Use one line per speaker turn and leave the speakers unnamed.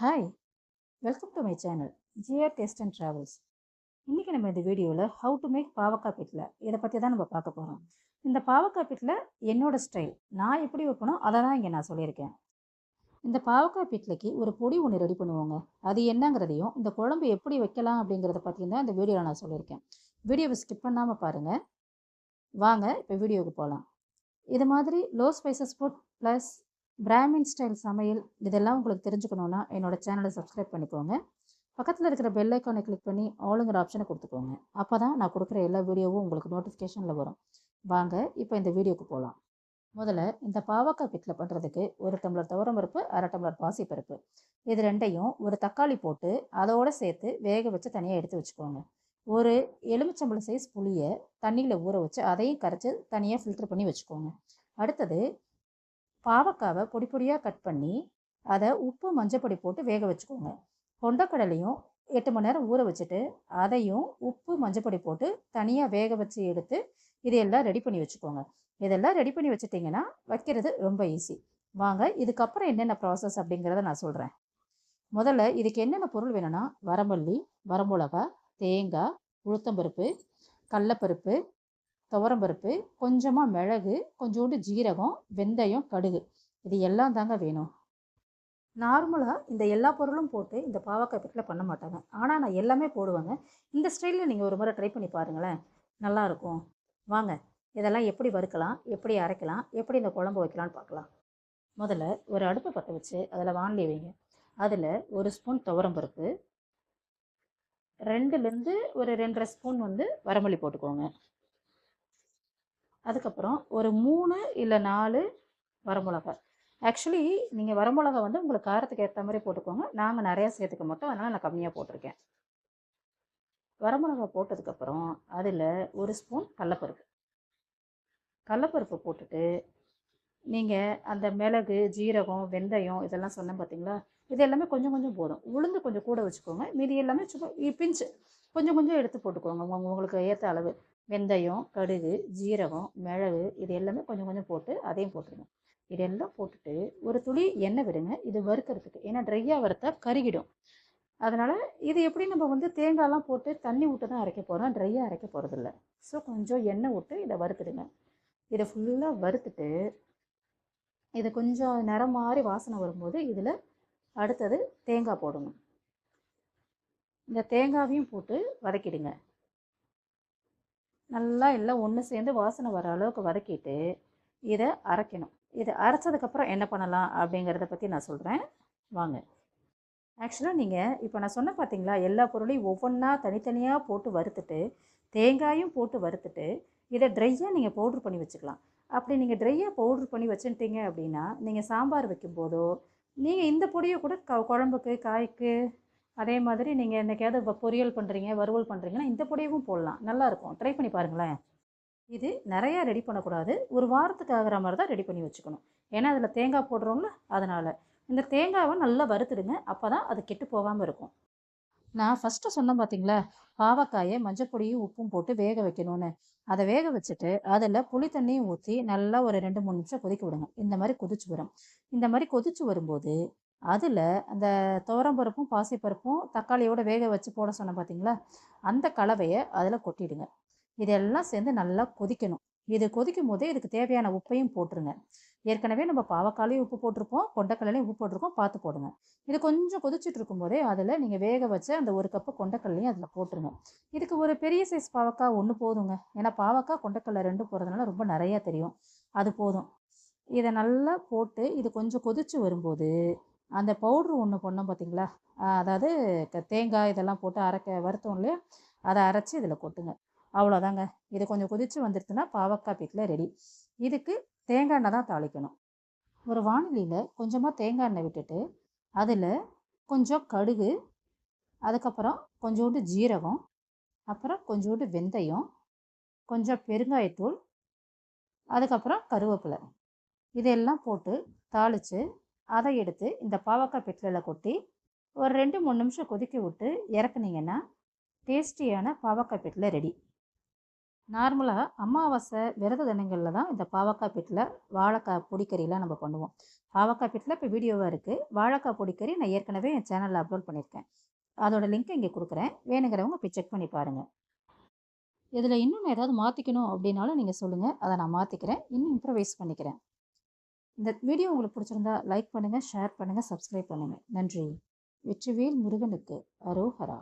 Hi welcome to my channel GR taste and travels இன்றைக்கி நம்ம இந்த வீடியோவில் ஹவு டு மேக் பாவக்காய் பீட்டில் இதை பற்றி தான் நம்ம பார்க்க போகிறோம் இந்த பாவக்காய் பீட்டில் என்னோடய ஸ்டைல் நான் எப்படி வைப்பனோ அதை தான் இங்கே நான் சொல்லியிருக்கேன். இந்த பாவக்காய் பிட்லைக்கு ஒரு பொடி ஒன்று ரெடி பண்ணுவோங்க. அது என்னங்கிறதையும் இந்த குழம்பு எப்படி வைக்கலாம் அப்படிங்கிறத பற்றியும் தான் இந்த வீடியோவில் நான் சொல்லியிருக்கேன். வீடியோவை ஸ்கிப் பண்ணாமல் பாருங்கள் வாங்க இப்போ வீடியோவுக்கு போகலாம் இது மாதிரி low spices food plus Brahmin style சமையல் இதெல்லாம் உங்களுக்கு தெரிஞ்சுக்கணுன்னா என்னோடய சேனலை சப்ஸ்கிரைப் பண்ணிக்கோங்க. பக்கத்தில் இருக்கிற பெல் ஐக்கானை கிளிக் பண்ணி ஆளுங்கிற ஆப்ஷனை கொடுத்துக்கோங்க. அப்போ தான் நான் கொடுக்குற எல்லா வீடியோவும் உங்களுக்கு நோட்டிஃபிகேஷனில் வரும். வாங்க இப்போ இந்த வீடியோக்கு போகலாம் முதல்ல இந்த பாவக்காய் பிட்டில் பண்ணுறதுக்கு ஒரு டம்ளர் துவரம்பருப்பு அரை டம்ளர் பாசிப்பருப்பு. இது ரெண்டையும் ஒரு தக்காளி போட்டு அதோடு சேர்த்து வேக வச்சு தனியாக எடுத்து வச்சுக்கோங்க. ஒரு எலுமிச்சம்பழம் சைஸ் புளியை தண்ணியில் ஊற வச்சு அதையும் கரைச்சி தனியாக ஃபில்டர் பண்ணி வச்சுக்கோங்க. அடுத்தது பாவக்காவை பொடி பொடியாக கட் பண்ணி அதை உப்பு மஞ்சப்பொடி போட்டு வேக வச்சுக்கோங்க. கொண்டக்கடலையும் எட்டு மணி நேரம் ஊற வச்சுட்டு அதையும் உப்பு மஞ்சப்பொடி போட்டு தனியாக வேக வச்சு எடுத்து இதையெல்லாம் ரெடி பண்ணி வச்சுக்கோங்க. இதெல்லாம் ரெடி பண்ணி வச்சுட்டிங்கன்னா வைக்கிறது ரொம்ப ஈஸி வாங்க இதுக்கப்புறம் என்னென்ன ப்ராசஸ் அப்படிங்கிறத நான் சொல்கிறேன் முதல்ல இதுக்கு என்னென்ன பொருள் வேணும்னா வரமல்லி வரமிளகா தேங்காய் உளுத்தம்பருப்பு கடலப்பருப்பு துவரம்பருப்பு கொஞ்சமாக மிளகு கொஞ்சோண்டு ஜீரகம் வெந்தயம் கடுகு. இது எல்லாம் தாங்க வேணும். நார்மலாக இந்த எல்லா பொருளும் போட்டு இந்த பாவக்காய் பிட்டில் பண்ண மாட்டாங்க. ஆனால் நான் எல்லாமே போடுவேங்க. இந்த ஸ்டைலில் நீங்கள் ஒரு முறை ட்ரை பண்ணி பாருங்களேன். நல்லாயிருக்கும் வாங்க. இதெல்லாம் எப்படி வறுக்கலாம் எப்படி அரைக்கலாம் எப்படி இந்த குழம்பு வைக்கலான்னு பார்க்கலாம். முதல்ல ஒரு அடுப்பை பற்ற வச்சு அதில் வாண்டி வைங்க. அதில் ஒரு ஸ்பூன் துவரம்பருப்பு ரெண்டுலேருந்து ஒரு ரெண்டரை ஸ்பூன் வந்து வரமல்லி போட்டுக்கோங்க. அதுக்கப்புறம் ஒரு மூணு இல்லை நாலு வரமிளகா ஆக்சுவலி நீங்கள் வரமிளகா வந்து உங்களுக்கு காரத்துக்கு ஏற்ற மாதிரி போட்டுக்கோங்க. நாங்கள் நிறையா சேர்த்துக்க மாட்டோம். அதனால் நான் கம்மியாக போட்டிருக்கேன். வரமிளகா போட்டதுக்கப்புறம் அதில் ஒரு ஸ்பூன் கடலப்பருப்பு. கடலப்பருப்பு போட்டுட்டு நீங்கள் அந்த மிளகு ஜீரகம் வெந்தயம் இதெல்லாம் சொன்னேன் பார்த்தீங்களா இது எல்லாமே கொஞ்சம் கொஞ்சம் போதும். உளுந்து கொஞ்சம் கூட வச்சுக்கோங்க. மீதி எல்லாமே சும்மா பிஞ்சு கொஞ்சம் கொஞ்சம் எடுத்து போட்டுக்கோங்க. உங்களுக்கு ஏற்ற அளவு. வெந்தயம் கடுகு ஜீரகம் மிளகு இது எல்லாமே கொஞ்சம் கொஞ்சம் போட்டு அதையும் போட்டுருங்க. இதெல்லாம் போட்டுட்டு ஒரு துளி எண்ணெய் விடுங்க. இது வறுக்கிறதுக்கு. ஏன்னா ட்ரையாக வறுத்தா கருகிடும். அதனால் இது எப்படி நம்ம வந்து தேங்காய்லாம் போட்டு தண்ணி விட்டு தான் அரைக்க போகிறோம் ட்ரையாக அரைக்க போகிறதில்ல ஸோ கொஞ்சம் எண்ணெய் விட்டு இதை வறுத்துடுங்க. இதை ஃபுல்லாக வறுத்துட்டு இது கொஞ்சம் நிறம் மாதிரி வாசனை வரும்போது இதில் அடுத்தது தேங்காய் போடணும். இந்த தேங்காவையும் போட்டு வதக்கிடுங்க. நல்லா எல்லாம் ஒன்று சேர்ந்து வாசனை வர அளவுக்கு வதக்கிட்டு இதை அரைக்கணும். இதை அரைச்சதுக்கப்புறம் என்ன பண்ணலாம் அப்படிங்கிறத பற்றி நான் சொல்கிறேன் வாங்க. ஆக்சுவலாக நீங்கள் இப்போ நான் சொன்ன பார்த்தீங்களா எல்லா பொருளையும் ஒவ்வொன்றா தனித்தனியாக போட்டு வறுத்துட்டு தேங்காயும் போட்டு வறுத்துட்டு இதை ட்ரையாக நீங்கள் பவுட்ரு பண்ணி வச்சுக்கலாம். அப்படி நீங்கள் ட்ரையாக பவுட்ரு பண்ணி வச்சுட்டீங்க அப்படின்னா நீங்கள் சாம்பார் வைக்கும்போதோ நீங்கள் இந்த பொடியை கூட க குழம்புக்கு காய்க்கு அதே மாதிரி நீங்கள் என்றைக்காவது இப்போ பொரியல் பண்ணுறீங்க வறுவல் பண்ணுறீங்கன்னா இந்த பொடியவும் போடலாம். நல்லாயிருக்கும் ட்ரை பண்ணி பாருங்களேன். இது நிறையா ரெடி பண்ணக்கூடாது. ஒரு வாரத்துக்கு ஆகிற மாதிரி தான் ரெடி பண்ணி வச்சுக்கணும். ஏன்னா அதில் தேங்காய் போடுறோம்ல அதனால். இந்த தேங்காவை நல்லா வறுத்துடுங்க. அப்போ தான் அது கெட்டு போகாமல் இருக்கும். நான் ஃபஸ்ட்டு சொன்னேன் பார்த்தீங்களா பாவக்காயை மஞ்சப்பொடியும் உப்பும் போட்டு வேக வைக்கணும்னு. அதை வேக வச்சுட்டு அதில் புளி தண்ணியும் ஊற்றி நல்லா ஒரு ரெண்டு மூணு நிமிஷம் கொதிக்க விடுங்க. இந்த மாதிரி கொதிச்சு வரும். இந்த மாதிரி கொதிச்சு வரும்போது அதில் அந்த துவரம்பருப்பும் பாசிப்பருப்பும் தக்காளியோட வேக வச்சு போட சொன்னேன் பார்த்தீங்களா அந்த கலவையை அதில் கொட்டிடுங்க. இதெல்லாம் சேர்ந்து நல்லா கொதிக்கணும். இது கொதிக்கும் போதே இதுக்கு தேவையான உப்பையும் போட்டுருங்க. ஏற்கனவே நம்ம பாவக்காலையும் உப்பு போட்டிருப்போம் கொண்டக்கடலையும் உப்பு போட்டிருக்கோம் பார்த்து போடுங்க. இது கொஞ்சம் கொதிச்சுட்டு இருக்கும்போதே அதில் நீங்கள் வேக வச்ச அந்த ஒரு கப்பு கொண்டக்கடலையும் அதில் போட்டுருங்க. இதுக்கு ஒரு பெரிய சைஸ் பாவக்காய் ஒன்று போதுங்க. ஏன்னா பாவக்காய் கொண்டக்கடலை ரெண்டு போகிறதுனால ரொம்ப நிறையா தெரியும். அது போதும். இதை நல்லா போட்டு இது கொஞ்சம் கொதிச்சு வரும்போது அந்த பவுட்ரு ஒன்று பண்ணோம் பார்த்தீங்களா அதாவது தேங்காய் இதெல்லாம் போட்டு அரைக்க வருத்தம் இல்லையா? அதை அரைச்சி இதில் கொட்டுங்க. அவ்வளோதாங்க இது கொஞ்சம் கொதித்து வந்துடுச்சுன்னா பாவக்காய் பீட்டில் ரெடி. இதுக்கு தேங்காய் எண்ணெய் தான் தாளிக்கணும். ஒரு வானிலையில் கொஞ்சமாக தேங்காய் எண்ணெய் விட்டுட்டு அதில் கொஞ்சம் கடுகு அதுக்கப்புறம் கொஞ்சோண்டு ஜீரகம் அப்புறம் கொஞ்சோண்டு வெந்தயம் கொஞ்சம் பெருங்காயத்தூள் அதுக்கப்புறம் கருவேப்பிலை. இதெல்லாம் போட்டு தாளித்து அதை எடுத்து இந்த பாவக்காய் பிட்லில் கொட்டி ஒரு ரெண்டு மூணு நிமிஷம் கொதிக்க விட்டு இறக்குனீங்கன்னா டேஸ்டியான பாவக்காய் பிட்டில் ரெடி. நார்மலாக அமாவாசை விரத தினங்களில் தான் இந்த பாவக்காய் பிட்டில் வாழைக்காய் பொடிக்கறிலாம் நம்ம பண்ணுவோம். பாவக்காய் பிட்டில் இப்போ வீடியோவாக இருக்குது வாழைக்காய் பொடிக்கறி நான் ஏற்கனவே என் சேனலில் அப்லோட் பண்ணியிருக்கேன். அதோடய லிங்க் இங்கே கொடுக்குறேன். வேணுங்கிறவங்க போய் செக் பண்ணி பாருங்கள் இதில் இன்னும் ஏதாவது மாற்றிக்கணும் அப்படின்னாலும் நீங்கள் சொல்லுங்கள் அதை நான் மாற்றிக்கிறேன் இன்னும் இம்ப்ரவைஸ் பண்ணிக்கிறேன். இந்த வீடியோ உங்களுக்கு பிடிச்சிருந்தா லைக் பண்ணுங்கள் ஷேர் பண்ணுங்கள் சப்ஸ்கிரைப் பண்ணுங்கள் நன்றி. வெற்றிவேல் முருகனுக்கு அரோஹரா.